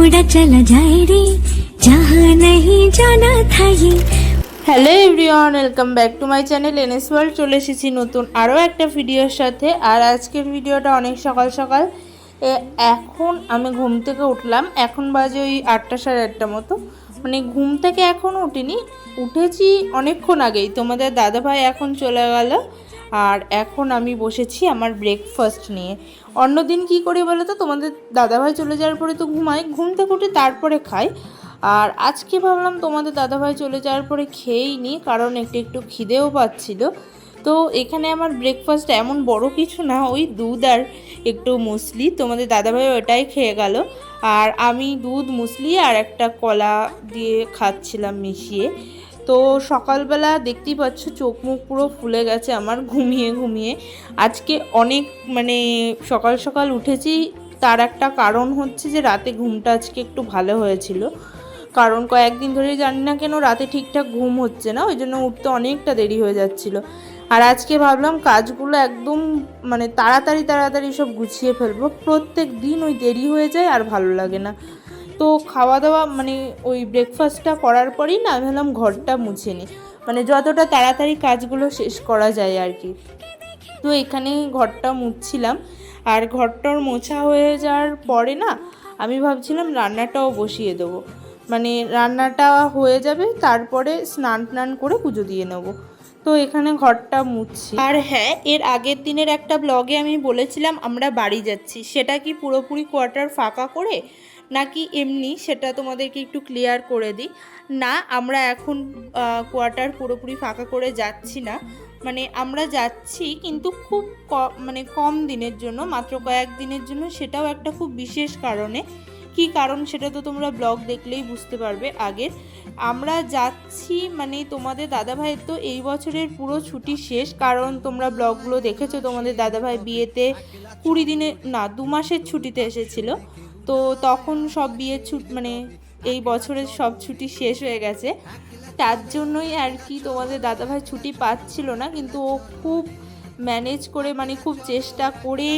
উড়া চলা যায় রে যাহা নাহি জানা থাই hello everyone welcome back to my channel NS world চলে এসেছি নতুন আরও একটা ভিডিওর সাথে। আর আজকের ভিডিওটা অনেক সকাল সকাল। এখন আমি ঘুম থেকে উঠলাম। এখন বাজে ওই আটটা সাড়ে আটটা মতো। মানে ঘুম থেকে এখনও উঠিনি। উঠেছি অনেকক্ষণ আগেই। তোমাদের দাদাভাই এখন চলে গেলো। আর এখন আমি বসেছি আমার ব্রেকফাস্ট নিয়ে। অন্যদিন কি করি বলো তো? তোমাদের দাদাভাই চলে যাওয়ার পরে তো ঘুমাই। ঘুম থেকে উঠে তারপরে খাই। আর আজকে ভাবলাম তোমাদের দাদাভাই চলে যাওয়ার পরে খেয়েই নি কারণ একটু একটু খিদেও পাচ্ছিল। তো এখানে আমার ব্রেকফাস্ট এমন বড় কিছু না, ওই দুধ আর একটু মুসলি। তোমাদের দাদাভাই ওটাই খেয়ে গেল। আর আমি দুধ, মুসলি আর একটা কলা দিয়ে খাচ্ছিলাম মিশিয়ে। তো সকালবেলা দেখতেই পাচ্ছ চোখ মুখ পুরো ফুলে গেছে আমার ঘুমিয়ে ঘুমিয়ে। আজকে অনেক মানে সকাল সকাল উঠেছি, তার একটা কারণ হচ্ছে যে রাতে ঘুমটা আজকে একটু ভালো হয়েছিল। কারণ কয়েকদিন ধরে জানি না কেন রাতে ঠিকঠাক ঘুম হচ্ছে না, ওই জন্য উঠতে অনেকটা দেরি হয়ে যাচ্ছিল। আর আজকে ভাবলাম কাজগুলো একদম মানে তাড়াতাড়ি তাড়াতাড়ি সব গুছিয়ে ফেলব, প্রত্যেক দিন ওই দেরি হয়ে যায় আর ভালো লাগে না। তো খাওয়া দাওয়া মানে ওই ব্রেকফাস্টটা করার পরেই না আমি ভাবলাম ঘরটা মুছে নিই মানে যতটা তাড়াতাড়ি কাজগুলো শেষ করা যায় আর কি। তো এখানে ঘরটা মুছছিলাম। আর ঘরটার মোছা হয়ে যাওয়ার পরে না আমি ভাবছিলাম রান্নাটাও বসিয়ে দেবো। মানে রান্নাটা হয়ে যাবে, তারপরে স্নান টান করে পুজো দিয়ে নেব। তো এখানে ঘরটা মুছছি। আর হ্যাঁ এর আগের দিনের একটা ব্লগে আমি বলেছিলাম আমরা বাড়ি যাচ্ছি। সেটা কি পুরোপুরি কোয়ার্টার ফাঁকা করে নাকি এমনি সেটা তোমাদেরকে একটু ক্লিয়ার করে দিই। না, আমরা এখন কোয়ার্টার পুরোপুরি ফাঁকা করে যাচ্ছি না। মানে আমরা যাচ্ছি কিন্তু খুব মানে কম দিনের জন্য, মাত্র কয়েক দিনের জন্য, সেটাও একটা খুব বিশেষ কারণে। কি কারণ সেটা তো তোমরা ব্লগ দেখলেই বুঝতে পারবে আগের। আমরা যাচ্ছি মানে তোমাদের দাদাভাইয়ের তো এই বছরের পুরো ছুটি শেষ, কারণ তোমরা ব্লগগুলো দেখেছ, তোমাদের দাদাভাই বিয়েতে কুড়ি দিনে, না, দু মাসের ছুটিতে এসেছিল। তো তখন সব বিয়ের ছুট মানে এই বছরের সব ছুটি শেষ হয়ে গেছে। তার জন্যই আর কি তোমাদের দাদাভাই ছুটি পাচ্ছিল না, কিন্তু ও খুব ম্যানেজ করে মানে খুব চেষ্টা করে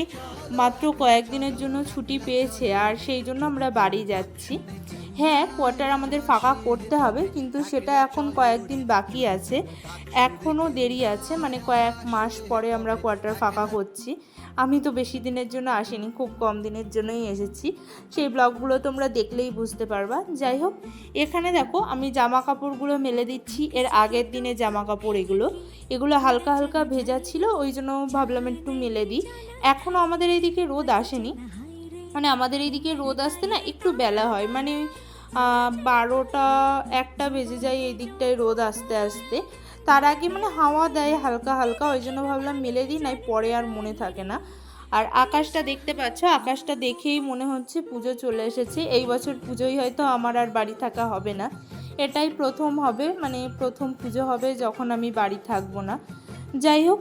মাত্র কয়েকদিনের জন্য ছুটি পেয়েছে, আর সেই জন্য আমরা বাড়ি যাচ্ছি। হ্যাঁ কোয়ার্টার আমাদের ফাঁকা করতে হবে, কিন্তু সেটা এখন কয়েকদিন বাকি আছে। এখনও দেরি আছে মানে কয়েক মাস পরে আমরা কোয়ার্টার ফাঁকা করছি। আমি তো বেশি দিনের জন্য আসিনি, খুব কম দিনের জন্যই এসেছি। সেই ব্লগগুলো তোমরা দেখলেই বুঝতে পারবা। যাই হোক, এখানে দেখো আমি জামা কাপড়গুলো মেলে দিচ্ছি, এর আগের দিনে জামা কাপড় এগুলো। এগুলো হালকা হালকা ভেজা ছিল, ওই জন্য ভাবলাম একটু মেলে দিই। এখনও আমাদের এইদিকে রোদ আসেনি। মানে আমাদের এইদিকে রোদ আসতে না একটু বেলা হয়। মানে বারোটা একটা বেজে যায় এই দিকটায় রোদ আসতে আসতে। তার আগে মানে হাওয়া দেয় হালকা হালকা, ওই জন্য ভাবলাম মেলে দিই, নাই পরে আর মনে থাকে না। আর আকাশটা দেখতে পাচ্ছ, আকাশটা দেখেই মনে হচ্ছে পুজো চলে এসেছে। এই বছর পুজোই হয়তো আমার আর বাড়ি থাকা হবে না। এটাই প্রথম হবে মানে প্রথম পুজো হবে যখন আমি বাড়ি থাকব না। যাই হোক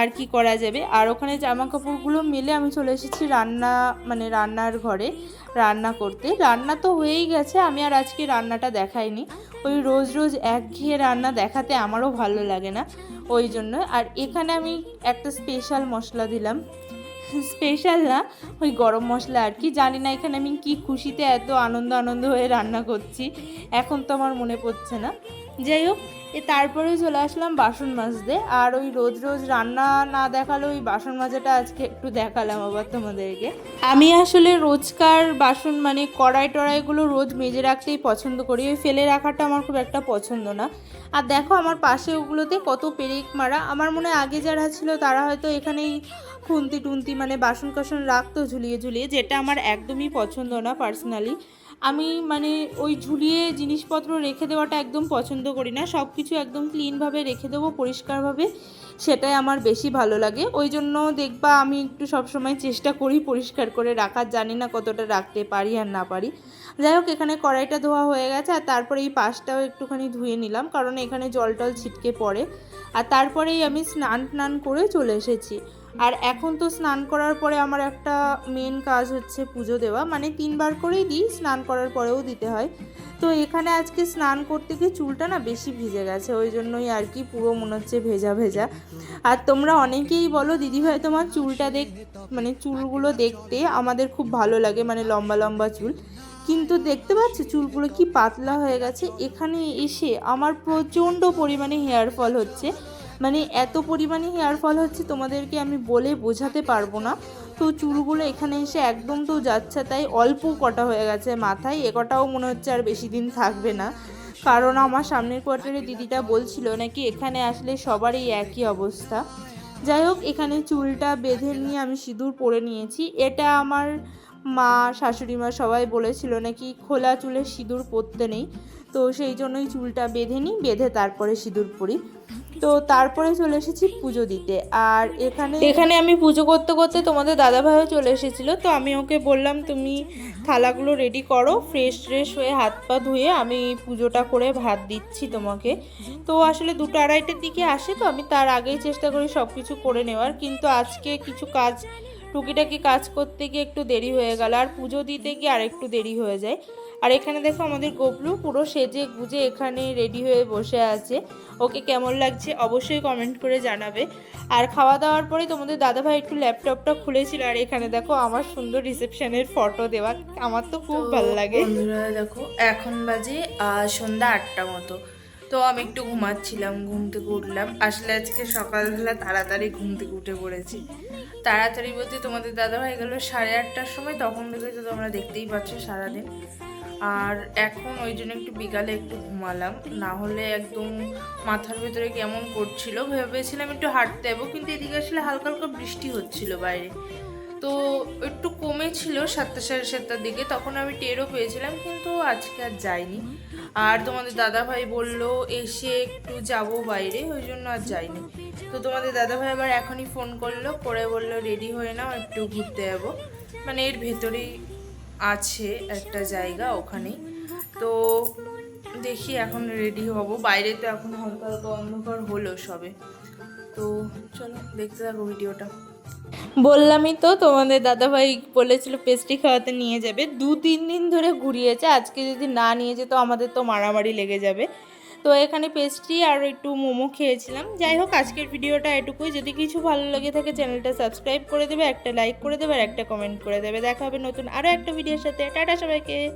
আর কি করা যাবে? আর ওখানে জামা কাপড়গুলো মিলে আমি চলে এসেছি রান্না মানে রান্নার ঘরে রান্না করতে। রান্না তো হয়েই গেছে, আমি আর আজকে রান্নাটা দেখাইনি। ওই রোজ রোজ একঘেয়ে রান্না দেখাতে আমারও ভালো লাগে না, ওই জন্য। আর এখানে আমি একটা স্পেশাল মশলা দিলাম। স্পেশাল না, ওই গরম মশলা আর কি। জানি না এখানে আমি কি খুশিতে এত আনন্দ আনন্দ হয়ে রান্না করছি, এখন তো আমার মনে পড়ছে না। যাই হোক, এ তারপরে চলে আসলাম বাসন মাজতে। আর ওই রোজ রোজ রান্না না দেখালে ওই বাসন মাজাটা আজকে একটু দেখালাম আবার তোমাদেরকে। আমি আসলে রোজকার বাসন মানে কড়াই টড়াইগুলো রোজ মেজে রাখতেই পছন্দ করি। ওই ফেলে রাখাটা আমার খুব একটা পছন্দ না। আর দেখো আমার পাশে ওগুলোতে কত পেরেক মারা। আমার মনে হয় আগে যারা ছিল তারা হয়তো এখানেই খুন্তি টুন্তি মানে বাসন কাসন রাখতো ঝুলিয়ে ঝুলিয়ে, যেটা আমার একদমই পছন্দ না পার্সোনালি আমি মানে ওই ঝুলিয়ে জিনিসপত্র রেখে দেওয়াটা একদম পছন্দ করি না। সব কিছু একদম ক্লিনভাবে রেখে দেবো, পরিষ্কারভাবে, সেটাই আমার বেশি ভালো লাগে। ওই জন্য দেখবা আমি একটু সবসময় চেষ্টা করি পরিষ্কার করে রাখার। জানি না কতটা রাখতে পারি আর না পারি। যাই হোক, এখানে কড়াইটা ধোয়া হয়ে গেছে আর তারপরে এই পাশটাও একটুখানি ধুয়ে নিলাম, কারণ এখানে জল টল ছিটকে পড়ে। আর তারপরেই আমি স্নান টান করে চলে এসেছি। আর এখন তো স্নান করার পরে আমার একটা মেন কাজ হচ্ছে পুজো দেওয়া। মানে তিনবার করেই দিই, স্নান করার পরেও দিতে হয়। তো এখানে আজকে স্নান করতে গিয়ে চুলটা না বেশি ভিজে গেছে, ওই জন্যই আর কি পুরো মনে হচ্ছে ভেজা ভেজা। আর তোমরা অনেকেই বলো, দিদিভাই, তোমার চুলটা দেখ মানে চুলগুলো দেখতে আমাদের খুব ভালো লাগে মানে লম্বা লম্বা চুল। কিন্তু দেখতে পাচ্ছ চুলগুলো কি পাতলা হয়ে গেছে? এখানে এসে আমার প্রচণ্ড পরিমাণে হেয়ার ফল হচ্ছে। মানে এত পরিমাণে হেয়ার ফল হচ্ছে তোমাদেরকে আমি বলে বোঝাতে পারব না। তো চুলগুলো এখানে এসে একদম তো যাচ্ছে, তাই অল্প কটা হয়ে গেছে মাথায়, এ কটাও মনে হচ্ছে আর বেশি দিন থাকবে না। কারণ আমার সামনের কোয়ার্টারে দিদিটা বলছিল নাকি এখানে আসলে সবারই একই অবস্থা। যাই হোক, এখানে চুলটা বেঁধে নিয়ে আমি সিঁদুর পরে নিয়েছি। এটা আমার মা, শাশুড়ি মা সবাই বলেছিল নাকি খোলা চুলে সিঁদুর পরতে নেই। তো সেই জন্যই চুলটা বেঁধে নিই, বেঁধে তারপরে সিঁদুর পরি। তো তারপরে চলে এসেছি পুজো দিতে। আর এখানে এখানে আমি পুজো করতে করতে তোমাদের দাদাভাইও চলে এসেছিল, তো আমি ওকে বললাম, তুমি থালাগুলো রেডি করো ফ্রেশ ফ্রেশ হয়ে হাত পা ধুয়ে আমি পুজোটা করে ভাত দিচ্ছি তোমাকে। তো আসলে দুটো আড়াইটের দিকে আসে, তো আমি তার আগেই চেষ্টা করি সব কিছু করে নেওয়ার, কিন্তু আজকে কিছু কাজ টুকিটাকি কাজ করতে গিয়ে একটু দেরি হয়ে গেল আর পুজো দিতে গিয়ে আর একটু দেরি হয়ে যায়। আর এখানে দেখো আমাদের গোপলু পুরো সেজে গুজে এখানে রেডি হয়ে বসে আছে। ওকে কেমন লাগছে অবশ্যই কমেন্ট করে জানাবে। আর খাওয়া দাওয়ার পরে তোমাদের দাদাভাই একটু ল্যাপটপটা খুলেছিল আর এখানে দেখো আমার সুন্দর রিসেপশনের ফটো দেওয়া। আমার তো খুব ভালো লাগে। দেখো এখন বাজে সন্ধ্যা আটটা মতো। তো আমি একটু ঘুমাচ্ছিলাম, ঘুম থেকে উঠলাম। আসলে আজকে সকালবেলা তাড়াতাড়ি ঘুম থেকে উঠে পড়েছি। তাড়াতাড়ি বলতে তোমাদের দাদা ভাই গেলো সাড়ে আটটার সময়, তখন থেকে তো তোমরা দেখতেই পাচ্ছ সারাদিন। আর এখন ওই জন্য একটু বিকালে একটু ঘুমালাম। না হলে একদম মাথার ভেতরে কেমন করছিল ভেবেছিলাম একটু হাঁটতে যাব, কিন্তু এদিকে আসলে হালকা হালকা বৃষ্টি হচ্ছিল বাইরে। তো একটু কমেছিল সাতটা সাড়ে সাতটার দিকে, তখন আমি টেরও পেয়েছিলাম, কিন্তু আজকে আর যাইনি। আর তোমাদের দাদা ভাই বলল, এসে একটু যাব বাইরে, ওই জন্য আর যাইনি। তো তোমাদের দাদা ভাই আবার এখনই ফোন করল, করে বলল, রেডি হয়ে নাও, একটু ঘুরতে যাব। মানে এর ভেতরেই আছে একটা জায়গা ওখানেই। তো দেখি এখন রেডি হব। বাইরে তো এখন হালকা হালকা অন্ধকার হলো সবে। তো চলো, দেখতে থাকো ভিডিওটা। বললামই তো, তোমাদের দাদাভাই বলেছিল পেস্ট্রি খাওয়াতে নিয়ে যাবে। দু তিন দিন ধরে ঘুরিয়েছে, আজকে যদি না নিয়ে যেত আমাদের তো মারামারি লেগে যাবে। তো এখানে পেস্ট্রি আর একটু মোমো খেয়েছিলাম। যাই হোক, আজকের ভিডিওটা এটুকুই। যদি কিছু ভালো লেগে থাকে, চ্যানেলটা সাবস্ক্রাইব করে দেবে, একটা লাইক করে দেবে আর একটা কমেন্ট করে দেবে। দেখা হবে নতুন আরও একটা ভিডিওর সাথে। টাটা সবাইকে।